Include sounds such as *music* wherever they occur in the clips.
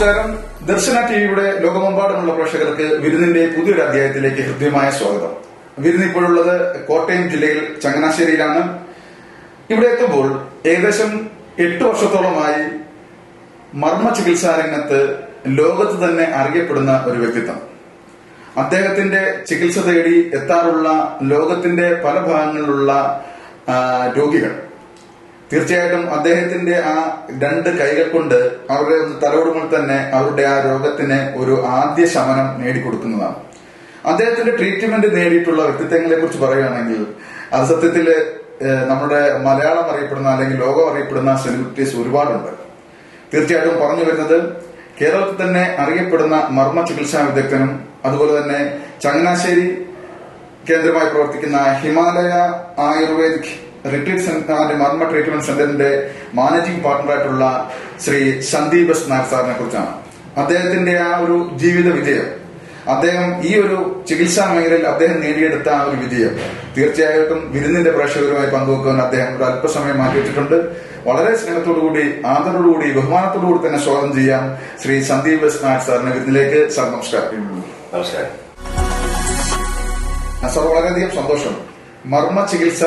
നമസ്കാരം ദർശന ടിവിയുടെ ലോകമെമ്പാടുമുള്ള പ്രേക്ഷകർക്ക് വിരുന്നിന്റെ പുതിയൊരു അധ്യായത്തിലേക്ക് ഹൃദ്യമായ സ്വാഗതം. വിരുന്ന് ഇപ്പോഴുള്ളത് കോട്ടയം ജില്ലയിൽ ചങ്ങനാശ്ശേരിയിലാണ്. ഇവിടെ എത്തുമ്പോൾ ഏകദേശം എട്ട് വർഷത്തോളമായി മർമ്മ ചികിത്സാ രംഗത്ത് ലോകത്ത് തന്നെ അറിയപ്പെടുന്ന ഒരു വ്യക്തിത്വം. അദ്ദേഹത്തിന്റെ ചികിത്സ തേടി എത്താറുള്ള ലോകത്തിന്റെ പല ഭാഗങ്ങളിലുള്ള രോഗികൾ. തീർച്ചയായിട്ടും അദ്ദേഹത്തിന്റെ ആ രണ്ട് കൈകൾ കൊണ്ട് അവരുടെ തലോടുമ്പോൾ തന്നെ അവരുടെ ആ രോഗത്തിന് ഒരു ആദ്യ ശമനം നേടിക്കൊടുക്കുന്നതാണ്. അദ്ദേഹത്തിന്റെ ട്രീറ്റ്മെന്റ് നേടിയിട്ടുള്ള വ്യക്തിത്വങ്ങളെ കുറിച്ച് പറയുകയാണെങ്കിൽ അത് സത്യത്തിൽ നമ്മുടെ മലയാളം അറിയപ്പെടുന്ന അല്ലെങ്കിൽ ലോകം അറിയപ്പെടുന്ന സെലിബ്രിറ്റീസ് ഒരുപാടുണ്ട്. തീർച്ചയായിട്ടും പറഞ്ഞു വരുന്നത് കേരളത്തിൽ തന്നെ അറിയപ്പെടുന്ന മർമ്മ ചികിത്സാ വിദഗ്ധനും അതുപോലെ തന്നെ ചങ്ങനാശ്ശേരി കേന്ദ്രമായി പ്രവർത്തിക്കുന്ന Himalaya ayurvedic retreat centre Marma treatment സെന്ററിന്റെ മാനേജിംഗ് പാർട്ണറായിട്ടുള്ള ശ്രീ സന്ദീപ് എസ് നായർ സാറിനെ കുറിച്ചാണ്. അദ്ദേഹത്തിന്റെ ആ ഒരു ജീവിത വിജയം. അദ്ദേഹം ഈ ഒരു ചികിത്സാ മേഖലയിൽ അദ്ദേഹം നേടിയെടുത്ത ആ ഒരു വിജയം. തീർച്ചയായിട്ടും വിരുന്നിന്റെ പ്രേക്ഷകരുമായി പങ്കുവെക്കാൻ അദ്ദേഹം ഒരു അല്പസമയം മാറ്റിവെച്ചിട്ടുണ്ട് വളരെ സ്നേഹത്തോടുകൂടി ആദരവോടുകൂടി ബഹുമാനത്തോടുകൂടി തന്നെ സ്വാഗതം ചെയ്യാം ശ്രീ സന്ദീപ് എസ് നായർ സാറിന്റെ വിരുന്നിലേക്ക് സാർ നമസ്കാരം. നമസ്കാരം. സാർ വളരെയധികം സന്തോഷം. മർമ്മ ചികിത്സ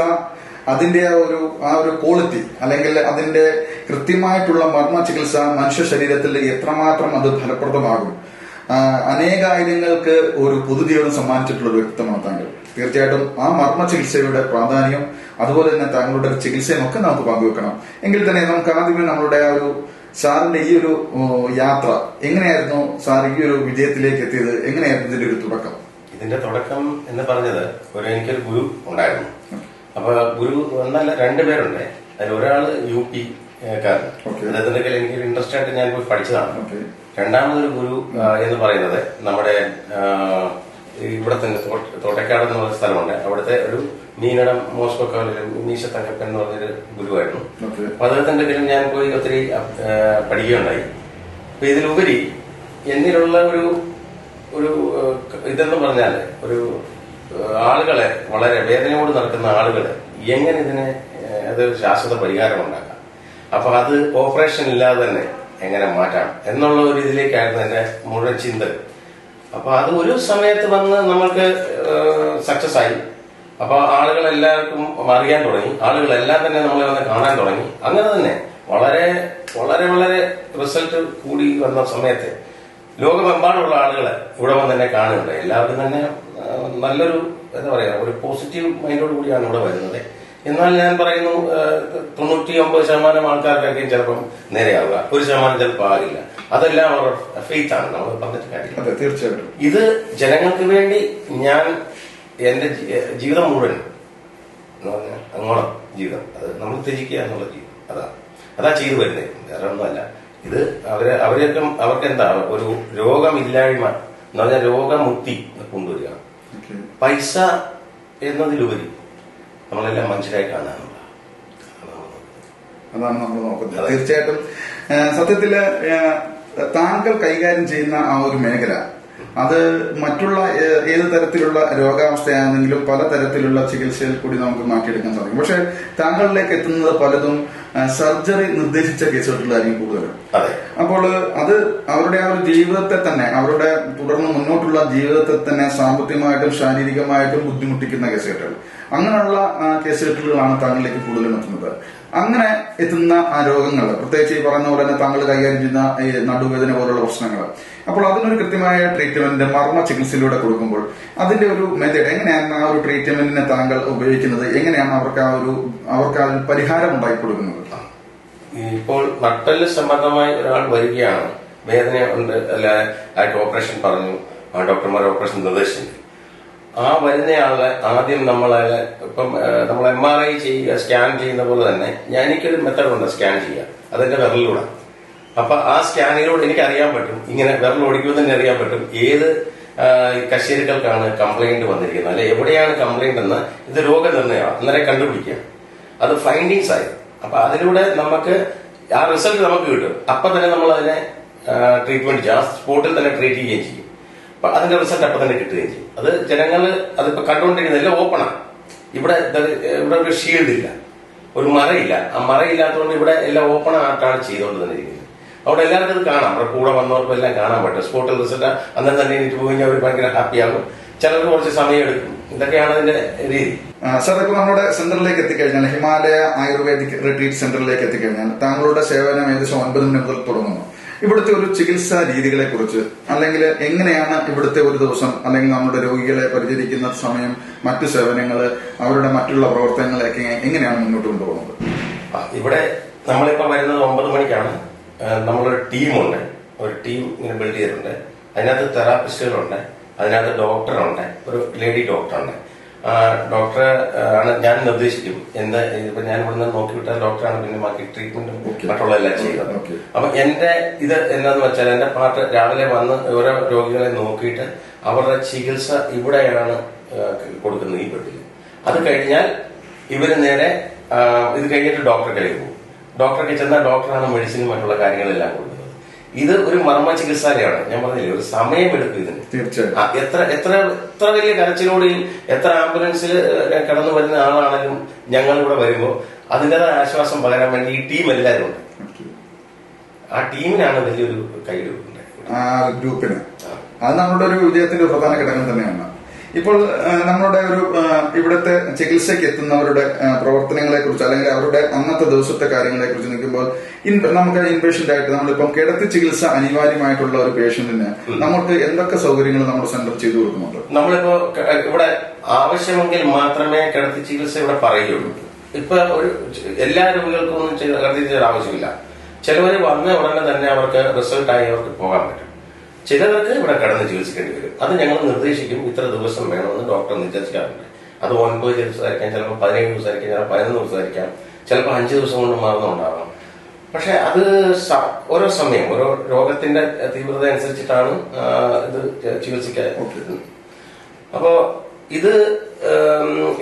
അതിന്റെ ആ ഒരു ആ ഒരു ക്വാളിറ്റി അല്ലെങ്കിൽ അതിന്റെ കൃത്യമായിട്ടുള്ള മർമ്മ ചികിത്സ മനുഷ്യ ശരീരത്തിൽ എത്രമാത്രം അത് ഫലപ്രദമാകും. അനേകായിരങ്ങൾക്ക് ഒരു പുതുജീവിതം സമ്മാനിച്ചിട്ടുള്ള ഒരു വ്യക്തിത്വമാണ് താങ്കൾ. തീർച്ചയായിട്ടും ആ മർമ്മ ചികിത്സയുടെ പ്രാധാന്യം അതുപോലെ തന്നെ താങ്കളുടെ ചികിത്സയും ഒക്കെ നമുക്ക് പങ്കുവെക്കണം. എങ്കിൽ തന്നെ നമുക്ക് ആദ്യമേ നമ്മളുടെ ആ ഒരു സാറിന്റെ ഈ ഒരു യാത്ര എങ്ങനെയായിരുന്നു സാർ ഈ ഒരു വിജയത്തിലേക്ക് എത്തിയത്? എങ്ങനെയായിരുന്നു ഇതിന്റെ ഒരു തുടക്കം? ഇതിന്റെ തുടക്കം എന്ന് പറഞ്ഞത് ഒരു എനിക്കൊരു ഗുരു ഉണ്ടായിരുന്നു. അപ്പൊ ഗുരു എന്നല്ല രണ്ടുപേരുണ്ട് അതിൽ ഒരാൾ യു പി കാരൻ. അദ്ദേഹത്തിന്റെ കയ്യിൽ എനിക്ക് ഇൻട്രസ്റ്റ് ആയിട്ട് ഞാൻ പോയി പഠിച്ചതാണ്. രണ്ടാമതൊരു ഗുരു എന്ന് പറയുന്നത് നമ്മുടെ ഇവിടെ തന്നെ തോട്ടക്കാട് എന്ന് പറഞ്ഞ സ്ഥലമുണ്ട്. അവിടുത്തെ ഒരു മീനടം മോസ്കോ കോളേജിൽ മീശ തങ്കപ്പൻ എന്ന് പറഞ്ഞൊരു ഗുരുവായിരുന്നു. അപ്പൊ അദ്ദേഹത്തിന്റെ കയ്യിൽ ഞാൻ പോയി ഒത്തിരി പഠിക്കുകയുണ്ടായി. അപ്പൊ ഇതിലുപരി എന്നിലുള്ള ഒരു ഒരു ഇതെന്ന് പറഞ്ഞാൽ ഒരു ആളുകളെ വളരെ വേദനയോട് നടക്കുന്ന ആളുകളെ എങ്ങനെ ഇതിനെ അതൊരു അത് ശാശ്വത പരിഹാരം ഉണ്ടാക്കാം? അപ്പൊ അത് ഓപ്പറേഷൻ ഇല്ലാതെ തന്നെ എങ്ങനെ മാറ്റാം? എന്നുള്ള ഒരു ഇതിലേക്കായിരുന്നു എന്റെ മുഴുവൻ ചിന്ത അപ്പൊ അത് ഒരു സമയത്ത് വന്ന് നമ്മൾക്ക് സക്സസ് ആയി. അപ്പൊ ആളുകളെല്ലാവർക്കും അറിയാൻ തുടങ്ങി. ആളുകളെല്ലാം തന്നെ നമ്മളെ വന്ന് കാണാൻ തുടങ്ങി. അങ്ങനെ തന്നെ വളരെ വളരെ വളരെ റിസൾട്ട് കൂടി വന്ന സമയത്ത് ലോകമെമ്പാടുമുള്ള ആളുകളെ ഇവിടെ വന്ന് തന്നെ കാണുന്നുണ്ട്. എല്ലാവരും തന്നെ നല്ലൊരു എന്താ പറയുക ഒരു പോസിറ്റീവ് മൈൻഡോട് കൂടിയാണ് ഇവിടെ വരുന്നത്. എന്നാൽ ഞാൻ പറയുന്നു തൊണ്ണൂറ്റി ഒമ്പത് ശതമാനം ആൾക്കാർക്കൊക്കെയും ചിലപ്പം നേരെയാവുക. ഒരു ശതമാനം ചിലപ്പോൾ ആകില്ല. അതെല്ലാം അവർ ഫെയ്ത്ത് ആണ്. നമ്മൾ പറഞ്ഞിട്ട് കാര്യമില്ല. അതെ തീർച്ചയായിട്ടും. ഇത് ജനങ്ങൾക്ക് വേണ്ടി ഞാൻ എന്റെ ജീവിതം മുഴുവൻ എന്ന് പറഞ്ഞാൽ അങ്ങോളം ജീവിതം. അത് നമ്മൾ ത്യജിക്കുക എന്നുള്ള ജീവിതം. അതാ. അതാ ചെയ്തു വരുന്നത്. വേറെ ഒന്നുമല്ല ഇത് അവർ അവരൊക്കെ അവർക്ക് എന്താ ഒരു രോഗമില്ലായ്മ എന്ന് പറഞ്ഞാൽ രോഗമുക്തി കൊണ്ടുവരിക. പൈസ എന്നതിലുപരി നമ്മളെല്ലാം മനുഷ്യരായി കാണാനുള്ള അതാണ് നമ്മൾ നോക്കുന്നത്. തീർച്ചയായിട്ടും സത്യത്തിൽ താങ്കൾ കൈകാര്യം ചെയ്യുന്ന ആ ഒരു മേഖല അത് മറ്റുള്ള ഏത് തരത്തിലുള്ള രോഗാവസ്ഥയാണെങ്കിലും പല തരത്തിലുള്ള ചികിത്സയിൽ കൂടി നമുക്ക് മാറ്റിയെടുക്കാൻ സാധിക്കും. പക്ഷെ താങ്കളിലേക്ക് എത്തുന്നത് പലതും സർജറി നിർദ്ദേശിച്ച കേസുകളിലായിരിക്കും കൂടുതലും. അതെ. അപ്പോൾ അത് അവരുടെ ആ ഒരു ജീവിതത്തെ തന്നെ അവരുടെ തുടർന്ന് മുന്നോട്ടുള്ള ജീവിതത്തെ തന്നെ സാമ്പത്തികമായിട്ടും ശാരീരികമായിട്ടും ബുദ്ധിമുട്ടിക്കുന്ന കേസുകെട്ടുകൾ അങ്ങനെയുള്ള കേസുകെട്ടുകളാണ് താങ്കളിലേക്ക് കൂടുതലും എത്തുന്നത്. അങ്ങനെ എത്തുന്ന രോഗങ്ങൾ പ്രത്യേകിച്ച് ഈ പറയുന്ന പോലെ തന്നെ താങ്കൾ കൈകാര്യം ചെയ്യുന്ന ഈ നടുവേദന പോലുള്ള പ്രശ്നങ്ങൾ. അപ്പോൾ അതിനൊരു കൃത്യമായ ട്രീറ്റ്മെന്റ് മർമ്മ ചികിത്സയിലൂടെ കൊടുക്കുമ്പോൾ അതിന്റെ ഒരു മെത്തേഡ് എങ്ങനെയാണ് ആ ഒരു ട്രീറ്റ്മെന്റിനെ താങ്കൾ ഉപയോഗിക്കുന്നത്? എങ്ങനെയാണ് അവർക്ക് ആ ഒരു അവർക്ക് ആ പരിഹാരം ഉണ്ടാക്കി കൊടുക്കുന്നത്? ഇപ്പോൾ നട്ടൽ സംബന്ധമായി ഒരാൾ വരികയാണ്. വേദന ഉണ്ട് അല്ല ഓപ്പറേഷൻ പറഞ്ഞു. ഡോക്ടർമാർ ഓപ്പറേഷൻ നിർദ്ദേശിച്ചു ആ വരുന്നയാളെ ആദ്യം നമ്മളെ ഇപ്പം നമ്മൾ എം ആർ ഐ ചെയ്യുക സ്കാൻ ചെയ്യുന്ന പോലെ തന്നെ ഞാൻ എനിക്കൊരു മെത്തേഡ് ഉണ്ട് സ്കാൻ ചെയ്യുക. അതെന്റെ വിരലിലൂടെ. അപ്പൊ ആ സ്കാനിലൂടെ എനിക്ക് അറിയാൻ പറ്റും. ഇങ്ങനെ വിരൽ ഓടിക്കുമ്പോൾ തന്നെ അറിയാൻ പറ്റും ഏത് കശേരികൾക്കാണ് കംപ്ലൈന്റ് വന്നിരിക്കുന്നത്. അല്ലെ എവിടെയാണ് കംപ്ലൈന്റ് എന്ന് ഇത് രോഗനിർണയമാണ് അന്നേരം കണ്ടുപിടിക്കുക. അത് ഫൈൻഡിങ്സ് ആയി. അപ്പൊ അതിലൂടെ നമുക്ക് ആ റിസൾട്ട് നമുക്ക് കിട്ടും. അപ്പൊ തന്നെ നമ്മൾ അതിനെ ട്രീറ്റ്മെന്റ് ചെയ്യും. ആ സ്പോട്ടിൽ തന്നെ ട്രീറ്റ് ചെയ്യുകയും ചെയ്യും. അതിന്റെ റിസൾട്ട് അപ്പൊ തന്നെ കിട്ടുകയും ചെയ്യും. അത് ജനങ്ങൾ അതിപ്പോ കണ്ടുകൊണ്ടിരിക്കുന്നില്ല ഓപ്പണാണ് ഇവിടെ ഇവിടെ ഒരു ഷീൽഡ് ഇല്ല. ഒരു മറയില്ല. ആ മറയില്ലാത്തതുകൊണ്ട് ഇവിടെ എല്ലാം ഓപ്പൺ ആയിട്ടാണ് ചെയ്തുകൊണ്ട് തന്നെ ഇരിക്കുന്നത് അവിടെ എല്ലാവർക്കും അത് കാണാം. അവിടെ കൂടെ വന്നവർക്കും എല്ലാം കാണാൻ പറ്റും. സ്പോട്ടിൽ റിസൾട്ട് അന്നേരം തന്നെ എനിക്ക് പോയി അവർ ഭയങ്കര ഹാപ്പിയാകും ചിലർക്ക് കുറച്ച് സമയം എടുക്കും. ഇതൊക്കെയാണ് അതിന്റെ രീതി. സാർ ഇപ്പൊ നമ്മുടെ സെന്ററിലേക്ക് എത്തിക്കഴിഞ്ഞാൽ ഹിമാലയ ആയുർവേദിക് റിട്രീറ്റ് സെന്ററിലേക്ക് എത്തിക്കഴിഞ്ഞാൽ താങ്കളുടെ സേവനം ഏകദേശം ഒൻപത് മണി മുതൽ തുടങ്ങുന്നു. ഇവിടുത്തെ ഒരു ചികിത്സാ രീതികളെ കുറിച്ച് അല്ലെങ്കിൽ എങ്ങനെയാണ് ഇവിടുത്തെ ഒരു ദിവസം അല്ലെങ്കിൽ നമ്മുടെ രോഗികളെ പരിചരിക്കുന്ന സമയം മറ്റു സേവനങ്ങൾ അവരുടെ മറ്റുള്ള പ്രവർത്തനങ്ങളെയൊക്കെ എങ്ങനെയാണ് മുന്നോട്ട് കൊണ്ടുപോകുന്നത്? ഇവിടെ നമ്മളിപ്പോ വരുന്നത് ഒമ്പത് മണിക്കാണ്. നമ്മളൊരു ടീമുണ്ട്. ഒരു ടീം ഇങ്ങനെ ബിൽഡ് ചെയ്തിട്ടുണ്ട്. അതിനകത്ത് തെറാപ്പിസ്റ്റുകളുണ്ട്. അതിനകത്ത് ഡോക്ടറുണ്ട്. ഒരു ലേഡി ഡോക്ടറുണ്ട്. ഡോക്ടറെ ആണ് ഞാൻ നിർദ്ദേശിക്കും. എന്താ ഇപ്പൊ ഞാൻ ഇവിടുന്ന് നോക്കിവിട്ട ഡോക്ടറാണ് പിന്നെ ബാക്കി ട്രീറ്റ്മെന്റും മറ്റുള്ള എല്ലാം ചെയ്യുന്നത്. അപ്പൊ എന്റെ ഇത് എന്താന്ന് വെച്ചാൽ എന്റെ പാർട്ട് രാവിലെ വന്ന് ഓരോ രോഗികളെ നോക്കിയിട്ട് അവരുടെ ചികിത്സ ഇവിടെയാണ് കൊടുക്കുന്നത് ഈ പെട്ടിൽ അത് കഴിഞ്ഞാൽ ഇവർ നേരെ ഇത് കഴിഞ്ഞിട്ട് ഡോക്ടറെ പോകും. ഡോക്ടറെ ചെന്നാൽ ഡോക്ടറാണ് മെഡിസിനും മറ്റുള്ള കാര്യങ്ങളെല്ലാം കൊടുക്കുന്നത്. ഇത് ഒരു മർമ്മ ചികിത്സാലയാണ് ഞാൻ പറഞ്ഞില്ലേ ഒരു സമയമെടുക്കും ഇതിന്. തീർച്ചയായും എത്ര എത്ര എത്ര വലിയ കരച്ചിലൂടെയും എത്ര ആംബുലൻസിൽ കടന്നു വരുന്ന ആളാണെങ്കിലും ഞങ്ങൾ ഇവിടെ വരുമ്പോൾ അതിന്റെതായ ആശ്വാസം പകരാൻ വേണ്ടി ഈ ടീം എല്ലാവരും ഉണ്ട്. ആ ടീമിനാണ് വലിയൊരു കൈ ഗ്രൂപ്പിന്. അത് നമ്മുടെ ഒരു വിജയത്തിന്റെ പ്രധാന ഘടകം തന്നെയാണ്. ഇപ്പോൾ നമ്മുടെ നമ്മളുടെ ഒരു ഇവിടുത്തെ ചികിത്സയ്ക്ക് എത്തുന്നവരുടെ പ്രവർത്തനങ്ങളെ കുറിച്ച് അല്ലെങ്കിൽ അവരുടെ അന്നത്തെ ദിവസത്തെ കാര്യങ്ങളെ കുറിച്ച് നിൽക്കുമ്പോൾ ഇൻ- നമുക്ക് ഇൻപേഷ്യന്റ് ആയിട്ട് നമ്മളിപ്പം കിടത്തി ചികിത്സ അനിവാര്യമായിട്ടുള്ള ഒരു പേഷ്യന്റിന് നമുക്ക് എന്തൊക്കെ സൗകര്യങ്ങൾ നമ്മുടെ സെന്റർ ചെയ്തു കൊടുക്കുന്നുണ്ട്? നമ്മളിപ്പോ ഇവിടെ ആവശ്യമെങ്കിൽ മാത്രമേ കിടത്തി ചികിത്സ ഇവിടെ പറയുള്ളൂ. ഇപ്പൊ ഒരു എല്ലാ രോഗികൾക്കും ഒന്നും കിടത്തി ആവശ്യമില്ല. ചിലവര് വന്ന ഉടനെ തന്നെ അവർക്ക് റിസൾട്ടായി അവർക്ക് പോകാൻ പറ്റും. ചിലവർക്ക് ഇവിടെ കടന്ന് ചികിത്സിക്കേണ്ടി വരും. അത് ഞങ്ങൾ നിർദ്ദേശിക്കും ഇത്ര ദിവസം വേണമെന്ന് ഡോക്ടർ നിർദ്ദേശിക്കാറുണ്ട്. അത് ഒൻപത് ദിവസമായിരിക്കാം ചിലപ്പോൾ പതിനേഴ് ദിവസമായിരിക്കാം ചിലപ്പോൾ പതിനൊന്ന് ദിവസമായിരിക്കാം ചിലപ്പോൾ അഞ്ച് ദിവസം കൊണ്ട് മാറുന്നുണ്ടാവാം പക്ഷെ അത് ഓരോ സമയം ഓരോ രോഗത്തിന്റെ തീവ്രത അനുസരിച്ചിട്ടാണ് ഇത് ചികിത്സിക്കാൻ അപ്പോ ഇത്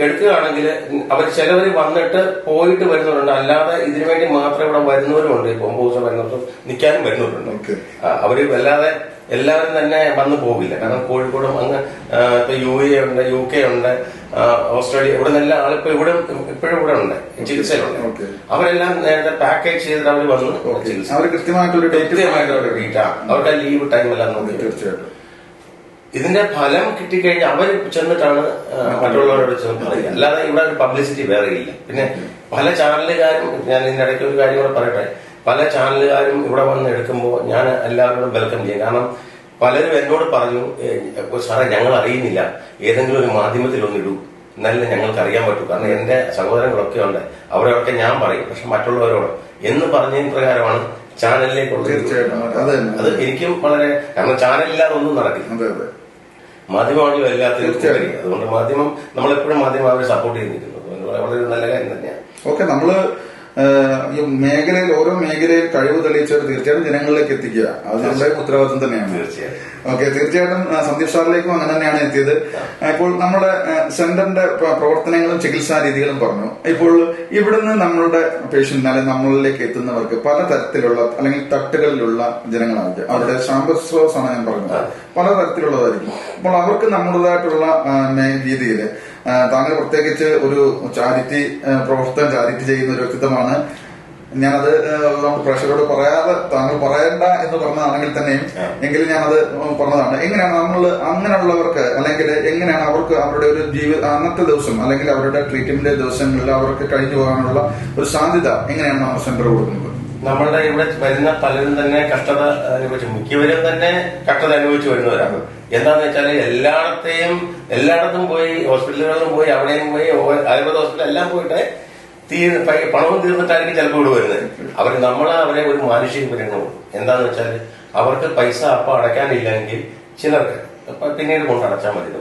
എടുക്കുകയാണെങ്കിൽ അവർ ചിലവർ വന്നിട്ട് പോയിട്ട് വരുന്നവരുണ്ട്. അല്ലാതെ ഇതിനു വേണ്ടി മാത്രം ഇവിടെ വരുന്നവരുണ്ട് ഇപ്പൊ ഒമ്പത് ദിവസം നിൽക്കാനും വരുന്നവരുണ്ട്. അവർ വല്ലാതെ എല്ലാവരും തന്നെ വന്നു പോകില്ല കാരണം കോഴിക്കോടും അങ്ങ് ഇപ്പൊ യു എ ഉണ്ട് യു കെ ഉണ്ട് ഓസ്ട്രേലിയ ഇവിടെ നല്ല ആളിപ്പോ ഇവിടെ ഇപ്പോഴും ഇവിടെ ഉണ്ട് ചികിത്സയിലുണ്ട്. അവരെല്ലാം നേരത്തെ പാക്കേജ് ചെയ്തിട്ട് അവർ വന്ന് ചികിത്സ. കൃത്യമായിട്ടുള്ള ഡേറ്റ് അവരുടെ ലീവ് ടൈം എല്ലാം നോക്കി. തീർച്ചയായിട്ടും. ഇതിന്റെ ഫലം കിട്ടിക്കഴിഞ്ഞാൽ അവർ ചെന്നിട്ടാണ് മറ്റുള്ളവരോട് ചെന്ന് പറയുക. അല്ലാതെ ഇവിടെ പബ്ലിസിറ്റി വേറെ ഇല്ല. പിന്നെ പല ചാനലുകാരും ഞാൻ ഇതിന്റെ ഇടയ്ക്ക് ഒരു കാര്യം കൂടെ പറയട്ടെ. പല ചാനലുകാരും ഇവിടെ വന്ന് എടുക്കുമ്പോൾ ഞാൻ എല്ലാവരോടും വെൽക്കം ചെയ്യും. കാരണം പലരും എന്നോട് പറഞ്ഞു "ഏ, സാറേ ഞങ്ങൾ അറിയുന്നില്ല. ഏതെങ്കിലും ഒരു മാധ്യമത്തിൽ ഒന്നിടൂ എന്നാലേ ഞങ്ങൾക്ക് അറിയാൻ പറ്റൂ. കാരണം എന്റെ സഹോദരങ്ങളൊക്കെ ഉണ്ട്. അവരൊക്കെ ഞാൻ പറയും. പക്ഷെ മറ്റുള്ളവരോട് എന്ന് പറഞ്ഞതിന് പ്രകാരമാണ് ചാനലിലേക്കുള്ള ഒരു- തീർച്ചയായിട്ടും. അത് എനിക്കും വളരെ കാരണം ചാനലില്ലാതെ ഒന്നും നടക്കില്ല. മാധ്യമമാണല്ലോ എല്ലാത്തിനും. അതുകൊണ്ട് മാധ്യമം നമ്മളെപ്പോഴും മാധ്യമം അവരെ സപ്പോർട്ട് ചെയ്തിരിക്കുന്നു വളരെ നല്ല കാര്യം തന്നെയാണ്. ഓക്കെ നമ്മൾ മേഖലയിൽ ഓരോ മേഖലയിൽ കഴിവ് തെളിയിച്ചവർ തീർച്ചയായിട്ടും ജനങ്ങളിലേക്ക് എത്തിക്കുക. അത് നമ്മുടെ ഉത്തരവാദിത്വം തന്നെയാണ്. തീർച്ചയായും. ഓക്കെ തീർച്ചയായിട്ടും സന്ദീപ് സാറിലേക്കും അങ്ങനെ തന്നെയാണ് എത്തിയത്. ഇപ്പോൾ നമ്മുടെ സെന്ററിന്റെ പ്രവർത്തനങ്ങളും ചികിത്സാ രീതികളും പറഞ്ഞു. ഇപ്പോൾ ഇവിടുന്ന് നമ്മളുടെ പേഷ്യന്റ് അല്ലെങ്കിൽ നമ്മളിലേക്ക് എത്തുന്നവർക്ക് പല തരത്തിലുള്ള അല്ലെങ്കിൽ തട്ടുകളിലുള്ള ജനങ്ങളാണ് അവരുടെ സാമ്പസ്രോസാണ് ഞാൻ പറഞ്ഞത്. പല തരത്തിലുള്ളതായിരിക്കും. അപ്പോൾ അവർക്ക് നമ്മുടേതായിട്ടുള്ള രീതിയിൽ താങ്കൾ പ്രത്യേകിച്ച് ഒരു ചാരിറ്റി പ്രവർത്തനം ചാരിറ്റി ചെയ്യുന്ന ഒരു വ്യക്തിത്വമാണ്. ഞാനത് പ്രേക്ഷകരോട് പറയാതെ താങ്കൾ പറയണ്ട എന്ന് പറഞ്ഞതാണെങ്കിൽ തന്നെയും എങ്കിലും ഞാനത് പറഞ്ഞതാണ്. എങ്ങനെയാണ് നമ്മൾ അങ്ങനെയുള്ളവർക്ക് അല്ലെങ്കിൽ എങ്ങനെയാണ് അവർക്ക് അവരുടെ ഒരു ജീവിത അന്നത്തെ ദിവസം അല്ലെങ്കിൽ അവരുടെ ട്രീറ്റ്മെന്റ് ദിവസങ്ങളിൽ അവർക്ക് കഴിഞ്ഞു പോകാനുള്ള ഒരു സാധ്യത എങ്ങനെയാണ് നമ്മൾ സെന്റർ കൊടുക്കുന്നത്? നമ്മളുടെ ഇവിടെ വരുന്ന പലരും തന്നെ കഷ്ടത അനുഭവിച്ചു. മിക്കവരും തന്നെ കഷ്ടത അനുഭവിച്ചു വരുന്നവരാണ്. എന്താന്ന് വെച്ചാൽ എല്ലായിടത്തെയും എല്ലായിടത്തും പോയി ഹോസ്പിറ്റലുകളിലും പോയി അവിടെയും പോയി ആയുർവേദ ഹോസ്പിറ്റൽ എല്ലാം പോയിട്ട് തീ പണവും തീർന്നിട്ടായിരിക്കും ചിലപ്പോൾ ഇവിടെ വരുന്നത്. അവർ നമ്മൾ അവരെ ഒരു മാനുഷിക പരിഗണന എന്താന്ന് വെച്ചാൽ അവർക്ക് പൈസ അപ്പം അടയ്ക്കാനില്ലെങ്കിൽ ചിലർക്ക് പിന്നീട് കൊണ്ട് അടച്ചാൽ മതി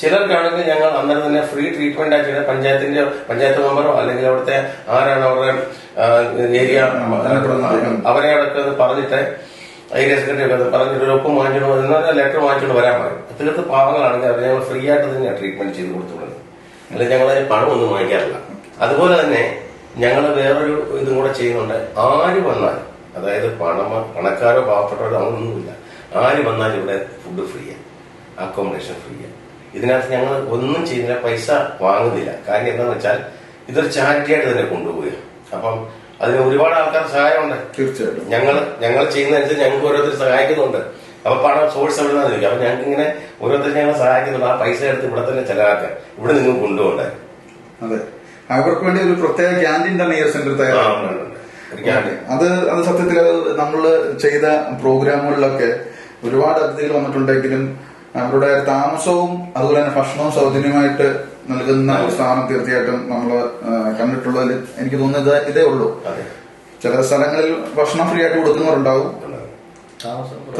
ചിലർക്കാണെങ്കിൽ ഞങ്ങൾ അന്നേരം തന്നെ ഫ്രീ ട്രീറ്റ്മെന്റ് ആക്കിയിട്ട് പഞ്ചായത്തിന്റെ പഞ്ചായത്ത് മെമ്പറോ അല്ലെങ്കിൽ അവിടുത്തെ ആരാണ് അവരുടെ ഏരിയ അവരെ അടക്കം പറഞ്ഞിട്ട് ഏരിയ സെക്രട്ടറി ഒക്കെ പറഞ്ഞിട്ട് ഒരു ഒപ്പം വാങ്ങിച്ചോണ്ട് ലെറ്റർ വാങ്ങിച്ചോണ്ട് വരാൻ പറയും. തീർത്ത് പാവങ്ങളാണെങ്കിൽ അവരെ ഞങ്ങൾ ഫ്രീ ആയിട്ട് തന്നെ ട്രീറ്റ്മെന്റ് ചെയ്ത് കൊടുത്തുകൊടുക്കുന്നത് അല്ലെങ്കിൽ ഞങ്ങൾ അതിന് പണമൊന്നും വാങ്ങിക്കാറില്ല. അതുപോലെ തന്നെ ഞങ്ങൾ വേറൊരു ഇതും കൂടെ ചെയ്യുന്നുണ്ട്. ആര് വന്നാൽ അതായത് പണമോ പണക്കാരോ പാവപ്പെട്ടവരോ അങ്ങനൊന്നുമില്ല ആര് വന്നാൽ ഇവിടെ ഫുഡ് ഫ്രീയാണ് അക്കോമഡേഷൻ ഫ്രീയാണ് ഇതിനകത്ത് ഞങ്ങൾ ഒന്നും ചെയ്യുന്നില്ല പൈസ വാങ്ങുന്നില്ല. കാര്യം എന്താണെന്ന് വെച്ചാൽ ഇതൊരു ചാരിറ്റി ആയിട്ട് തന്നെ കൊണ്ടുപോവുകയാണ്. അപ്പം അതിന് ഒരുപാട് ആൾക്കാർ സഹായമുണ്ട്. തീർച്ചയായിട്ടും. ഞങ്ങൾ ഞങ്ങൾ ചെയ്യുന്നതനുസരിച്ച് ഞങ്ങൾക്ക് ഓരോരുത്തർ സഹായിക്കുന്നുണ്ട്. അപ്പൊ പണം സോഴ്സ് എവിടെ നിന്നാണ് ചോദിക്കും അപ്പൊ ഞങ്ങൾക്ക് ഇങ്ങനെ ഓരോരുത്തർ ഞങ്ങൾ സഹായിക്കുന്നുണ്ട്. ആ പൈസ എടുത്ത് ഇവിടെ തന്നെ ചെലവാക്കാൻ ഇവിടെ നിങ്ങൾ കൊണ്ടുപോകണ്ടേ. അതെ. അവർക്ക് വേണ്ടി ഒരു പ്രത്യേക ക്യാന്റീൻ തന്നെ ഈ സെന്റർ തയ്യാറാക്കുന്നുണ്ട്. അത് അത് സത്യത്തിൽ നമ്മൾ ചെയ്ത പ്രോഗ്രാമുകളിലൊക്കെ ഒരുപാട് അതിഥികൾ വന്നിട്ടുണ്ടെങ്കിലും അവരുടെ താമസവും അതുപോലെ തന്നെ ഭക്ഷണവും സൗജന്യമായിട്ട് നൽകുന്ന ഒരു സ്ഥാനം തീർച്ചയായിട്ടും നമ്മൾ കണ്ടിട്ടുള്ളതിൽ എനിക്ക് തോന്നുന്നത് ഇത് ഉള്ളൂ. ചില സ്ഥലങ്ങളിൽ ഭക്ഷണം ഫ്രീ ആയിട്ട് കൊടുക്കുന്നവരുണ്ടാവും.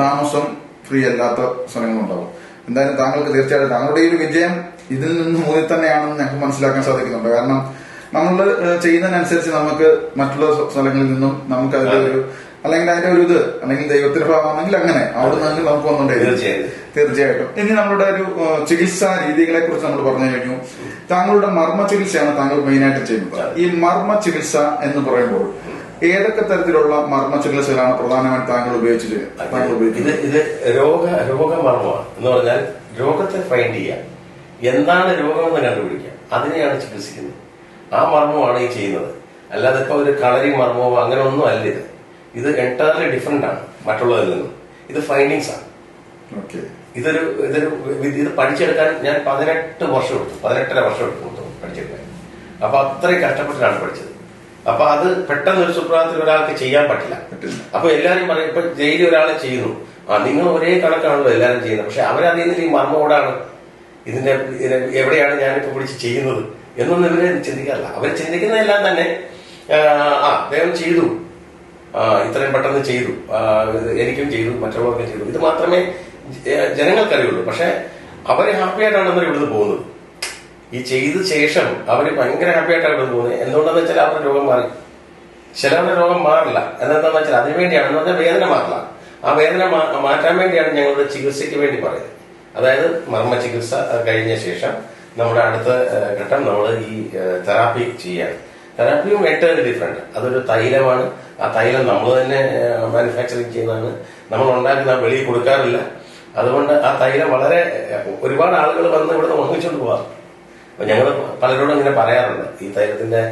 താമസം ഫ്രീ അല്ലാത്ത സ്ഥലങ്ങളുണ്ടാവും. എന്തായാലും താങ്കൾക്ക് തീർച്ചയായിട്ടും താങ്കളുടെ ഈ ഒരു വിജയം ഇതിൽ നിന്ന് മൂന്നിൽ തന്നെയാണെന്ന് ഞങ്ങൾക്ക് മനസ്സിലാക്കാൻ സാധിക്കുന്നുണ്ട്. കാരണം നമ്മൾ ചെയ്യുന്നതിനനുസരിച്ച് നമുക്ക് മറ്റുള്ള സ്ഥലങ്ങളിൽ നിന്നും നമുക്ക് അതിലൊരു അല്ലെങ്കിൽ അതിന്റെ ഒരു ഇത് അല്ലെങ്കിൽ ദൈവത്തിന്റെ ഭാഗമാണെങ്കിൽ അങ്ങനെ. അവിടെ നിന്ന് നമുക്ക് വന്നിട്ടുണ്ട് തീർച്ചയായിട്ടും തീർച്ചയായിട്ടും. ഇനി നമ്മളുടെ ഒരു ചികിത്സാ രീതികളെ കുറിച്ച് നമ്മൾ പറഞ്ഞു കഴിഞ്ഞു. താങ്കളുടെ മർമ്മ ചികിത്സയാണ് താങ്കൾ മെയിനായിട്ട് ചെയ്യുന്നത്. ഈ മർമ്മ ചികിത്സ എന്ന് പറയുമ്പോൾ ഏതൊക്കെ തരത്തിലുള്ള മർമ്മ ചികിത്സകളാണ് പ്രധാനമായും താങ്കൾ ഉപയോഗിച്ചത്? താങ്കൾ ഇത് ഉപയോഗിക്കുന്നത്? ഇത് രോഗ രോഗമർമ്മമാണ്. എന്ന് പറഞ്ഞാൽ രോഗത്തെ ഫൈൻഡ് ചെയ്യാം എന്താണ് രോഗമെന്ന് കണ്ടുപിടിക്കാം അതിനെയാണ് ചികിത്സിക്കുന്നത്. ആ മർമ്മമാണ് ഈ ചെയ്യുന്നത്. അല്ലാതെ ഇപ്പൊ ഒരു കളരി മർമ്മമോ അങ്ങനെ ഒന്നും അല്ല ഇത്. ഇത് എന്റയർലി ഡിഫറെന്റ് ആണ്. മറ്റുള്ളതിൽ നിന്നും. ഇത് ഫൈൻഡിങ്സ് ആണ്. ഇതൊരു ഇതൊരു ഇത് പഠിച്ചെടുക്കാൻ ഞാൻ പതിനെട്ട് വർഷം എടുത്തു. പതിനെട്ടര വർഷം എടുത്തു പഠിച്ചെടുക്കാൻ. അപ്പൊ അത്രയും കഷ്ടപ്പെട്ടിട്ടാണ് പഠിച്ചത്. അപ്പൊ അത് പെട്ടെന്ന് ഒരു സുപ്രഭാതത്തിൽ ഒരാൾക്ക് ചെയ്യാൻ പറ്റില്ല. അപ്പൊ എല്ലാരും പറയും ഇപ്പൊ ജയിലിൽ ഒരാളെ ചെയ്യുന്നു. ആ നിങ്ങൾ ഒരേ കണക്കാണല്ലോ എല്ലാരും ചെയ്യുന്നത്. പക്ഷെ അവരറിയുന്നില്ല ഈ മർമ്മോടാണ് ഇതിന്റെ ഇതിനെ എവിടെയാണ് ഞാനിപ്പോ പിടിച്ച് ചെയ്യുന്നത്? എന്നൊന്നും ഇവരെ ചിന്തിക്കാറില്ല. അവർ ചിന്തിക്കുന്നതെല്ലാം തന്നെ ആ, അദ്ദേഹം ചെയ്തു. ഇത്രയും പെട്ടെന്ന് ചെയ്തു. എനിക്കും ചെയ്തു മറ്റുള്ളവർക്കും ചെയ്തു. ഇത് മാത്രമേ ജനങ്ങൾക്കറിയുള്ളൂ. പക്ഷെ അവർ ഹാപ്പി ആയിട്ടാണ് അവർ ഇവിടുന്ന് പോകുന്നത്. ഈ ചെയ്ത ശേഷം അവർ ഭയങ്കര ഹാപ്പി ആയിട്ടാണ് ഇവിടുന്ന് പോകുന്നത്. എന്തുകൊണ്ടെന്ന് വെച്ചാൽ അവരുടെ രോഗം മാറി. ചിലവരുടെ രോഗം മാറില്ല. എന്താണെന്ന് വെച്ചാൽ അതിനുവേണ്ടിയാണ് എന്ന് പറഞ്ഞാൽ വേദന മാറില്ല. ആ വേദന മാറ്റാൻ വേണ്ടിയാണ് ഞങ്ങളുടെ ചികിത്സയ്ക്ക് വേണ്ടി പറയുന്നത്. അതായത് മർമ്മ ചികിത്സ കഴിഞ്ഞ ശേഷം നമ്മുടെ അടുത്ത ഘട്ടം നമ്മൾ ഈ തെറാപ്പി ചെയ്യാണ് തെറാപ്പിയും എന്റയർലി ഡിഫറെന്റ് അതൊരു തൈലമാണ്. ആ തൈലം നമ്മൾ തന്നെ മാനുഫാക്ചറിങ് ചെയ്യുന്നതാണ്. നമ്മൾ ഉണ്ടാക്കുന്ന വെളിയിൽ കൊടുക്കാറില്ല. അതുകൊണ്ട് ആ തൈലം വളരെ ഒരുപാട് ആളുകൾ വന്ന് ഇവിടെ വാങ്ങിച്ചുകൊണ്ട് പോവാം. അപ്പൊ ഞങ്ങൾ പലരോടും ഇങ്ങനെ പറയാറുണ്ട്. ഈ തൈലത്തിന്റെ